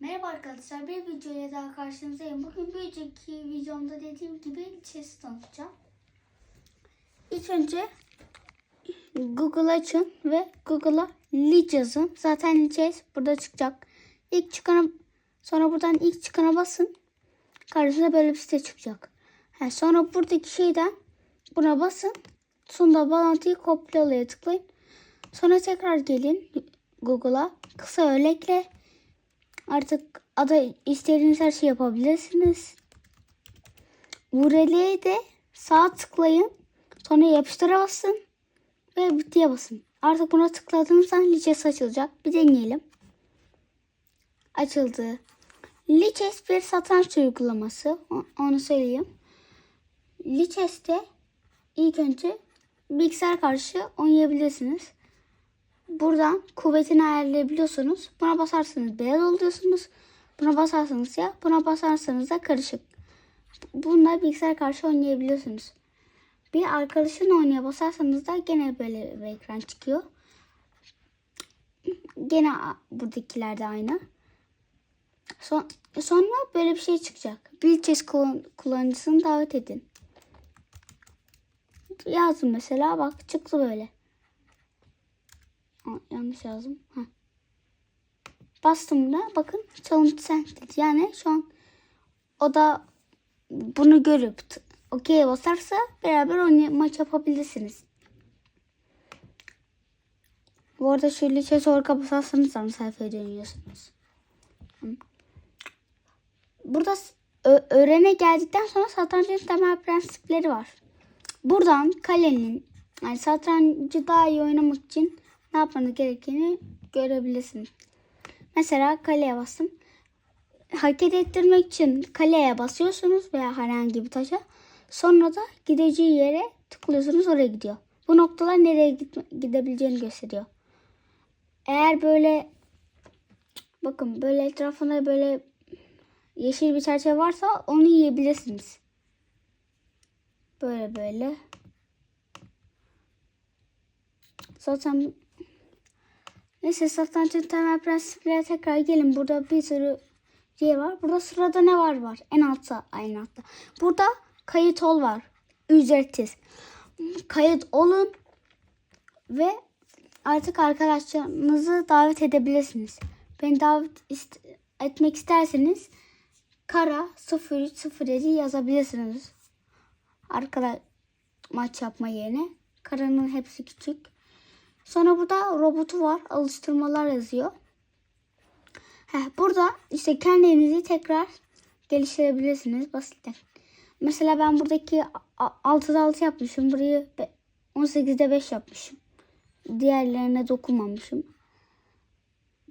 Merhaba arkadaşlar, bir videoya daha karşınızdayım. Bugün bir önceki videomda dediğim gibi chess tanıtacağım. İlk önce Google açın ve Google'a Lich yazın. Zaten chess burada çıkacak. İlk çıkana, sonra buradan ilk çıkana basın. Karşınıza böyle bir site çıkacak. Ha, sonra buradaki şeyden buna basın. Sonunda bağlantıyı kopyalaya tıklayın. Sonra tekrar gelin Google'a. Kısa örnekle Artık ada istediğiniz her şey yapabilirsiniz. URL'ye de sağ tıklayın. Sonra yapıştıra basın. Ve bittiye basın. Artık buna tıkladığınız zaman Lichess açılacak. Bir deneyelim. Açıldı. Lichess bir satranç uygulaması. Onu söyleyeyim. Lichess'te ilk önce bilgisayar karşı oynayabilirsiniz. Buradan kuvvetini ayarlayabiliyorsunuz. Buna basarsanız beyaz oluyorsunuz. Buna basarsanız siyah. Buna basarsanız da karışık. Bununla bilgisayar karşı oynayabiliyorsunuz. Bir arkadaşın oynaya basarsanız da gene böyle bir ekran çıkıyor. Gene buradakiler de aynı. Son, sonra böyle bir şey çıkacak. Kullan- kullanıcısını davet edin. Yazdım mesela bak çıktı böyle. Yanlış yazdım. Heh. Bastım da bakın sent dedi. Yani şu an o da bunu görüp okey'e basarsa beraber oynay maç yapabilirsiniz. Bu arada şöyle şey sonra basarsanız ana sayfaya dönüyorsunuz. Burada öğrene geldikten sonra satrancın temel prensipleri var. Buradan kalenin yani satrancı daha iyi oynamak için ne yapmanız gerektiğini görebilirsiniz. Mesela kaleye bastım. Hareket ettirmek için kaleye basıyorsunuz veya herhangi bir taşa. Sonra da gideceği yere tıklıyorsunuz oraya gidiyor. Bu noktalar nereye gidebileceğini gösteriyor. Eğer böyle bakın böyle etrafında böyle yeşil bir çerçeve varsa onu yiyebilirsiniz. Böyle böyle. Zaten neyse satrancın temel prensiplerine tekrar gelin. Burada bir sürü şey var. Burada sırada ne var var? En altta, en altta. Burada kayıt ol var. Ücretsiz. Kayıt olun ve artık arkadaşlarınızı davet edebilirsiniz. Beni davet ist- etmek isterseniz kara 0307 yazabilirsiniz. Arkadaş maç yapma yerine. Karanın hepsi küçük. Sonra burada robotu var. Alıştırmalar yazıyor. Heh, burada işte kendinizi tekrar geliştirebilirsiniz basitten. Mesela ben buradaki a- 6'da 6 yapmışım. Burayı be- 18'de 5 yapmışım. Diğerlerine dokunmamışım.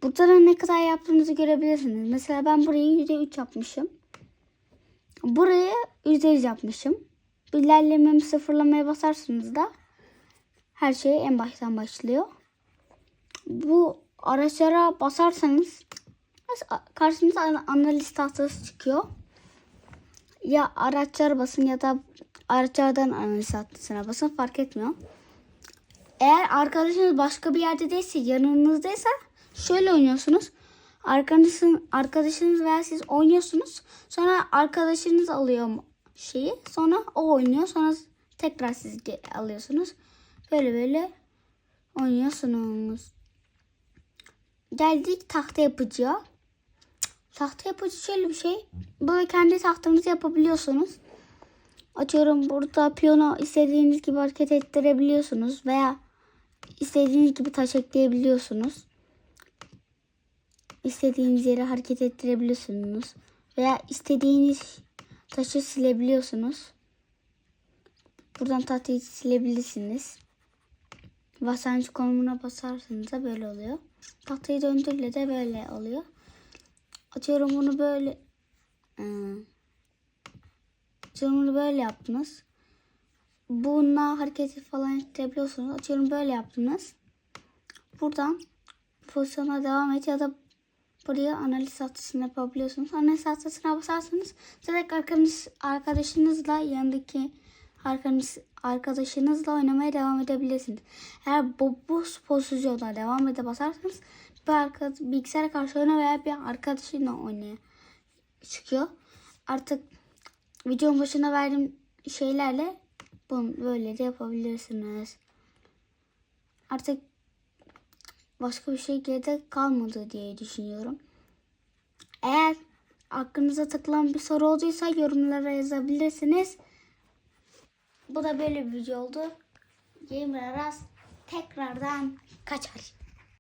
Burada da ne kadar yaptığınızı görebilirsiniz. Mesela ben burayı %3 yapmışım. Burayı %100 yapmışım. İlerlememi sıfırlamaya basarsanız da her şey en baştan başlıyor. Bu araçlara basarsanız karşınıza ana- analiz tahtası çıkıyor. Ya araçlara basın ya da araçlardan analiz tahtasına basın fark etmiyor. Eğer arkadaşınız başka bir yerde değilse yanınızdaysa şöyle oynuyorsunuz. Arkadaşın, arkadaşınız veya siz oynuyorsunuz. Sonra arkadaşınız alıyor şeyi. Sonra o oynuyor. Sonra tekrar siz alıyorsunuz. Böyle böyle oynuyorsunuz. Geldik tahta yapıcıya. Tahta yapıcı şöyle bir şey. Böyle kendi tahtanızı yapabiliyorsunuz. Atıyorum burada piyano istediğiniz gibi hareket ettirebiliyorsunuz veya istediğiniz gibi taş ekleyebiliyorsunuz. İstediğiniz yere hareket ettirebiliyorsunuz veya istediğiniz taşı silebiliyorsunuz. Buradan tahtayı silebilirsiniz. Basınç konumuna basarsanız da böyle oluyor. Tahtayı döndürle de böyle oluyor. Atıyorum bunu böyle hmm. Atıyorum bunu böyle yaptınız. Bununla hareket falan ettirebiliyorsunuz. Atıyorum böyle yaptınız. Buradan pozisyona devam et ya da buraya analiz tahtasını yapabiliyorsunuz. Analiz tahtasına basarsanız direkt arkadaş, arkadaşınızla yanındaki arkadaş, arkadaşınızla oynamaya devam edebilirsiniz. Eğer bu, bu pozisyonda devam ede basarsanız bir arkadaş, bilgisayara karşı veya bir arkadaşıyla oynaya çıkıyor. Artık videonun başına verdiğim şeylerle bunu böyle de yapabilirsiniz. Artık başka bir şey geride kalmadı diye düşünüyorum. Eğer aklınıza takılan bir soru olduysa yorumlara yazabilirsiniz. Bu da böyle bir video oldu. Gamer Aras tekrardan kaçar.